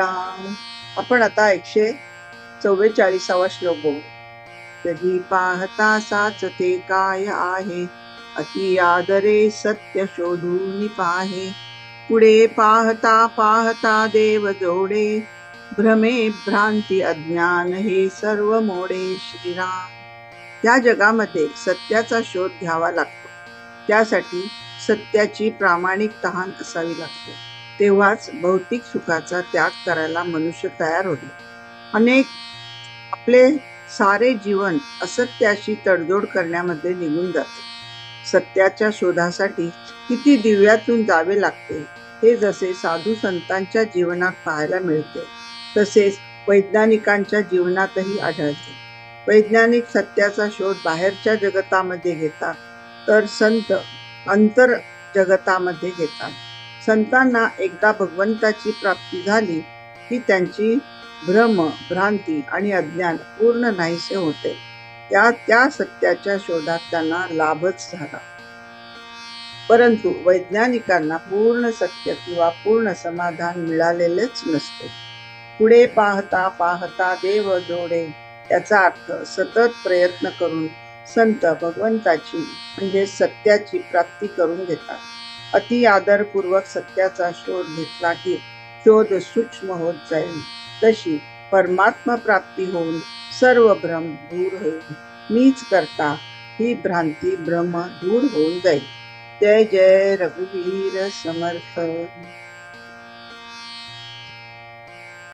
राम. आपण आता एकशे चव्वेचाळीसावा श्लोक बघू. तरी पाहता साच ते काय आहे? अति आदरे सत्य शोधून पाहे. पुढे पाहता पाहता देव जोडे. भ्रमे भ्रांती अज्ञान हे सर्व मोडे श्रीराम. या जगामध्ये सत्याचा शोध घ्यावा लागतो. त्यासाठी सत्याची प्रामाणिक तहान असावी लागते. तेव्हाच भौतिक सुखाचा त्याग करायला मनुष्य तयार होतो. अनेक आपले सारे जीवन असत्याशी तडजोड करण्यामध्ये निघून जाते. सत्याच्या शोधासाठी किती दिव्यातून जावे लागते हे जसे साधू संतांच्या जीवनात पाहायला मिळते तसेच वैज्ञानिकांच्या जीवनातही आढळते. वैज्ञानिक सत्याचा शोध बाहेरच्या जगतामध्ये घेतात तर संत अंतर जगतामध्ये घेतात. संतांना एकदा भगवंताची प्राप्ती झाली की त्यांची भ्रम भ्रांती आणि अज्ञान पूर्ण नाहीसे होते. त्या त्या सत्याच्या शोधात त्यांना लाभच झाला. परंतु वैज्ञानिकांना पूर्ण सत्य किंवा पूर्ण समाधान मिळालेलेच नसते. पुढे पाहता पाहता देव जोडे याचा अर्थ सतत प्रयत्न करून संत भगवंताची म्हणजे सत्याची प्राप्ती करून घेतात. अति आदरपूर्वक सत्याचा शोध घेतला की शोध सूक्ष्म होत जाईल. तशी परमात्मा प्राप्ती होऊन सर्व भ्रम दूर होईल. मीच करता ही भ्रांती भ्रम दूर होऊन जाईल. जय जय रघुवीर समर्थ.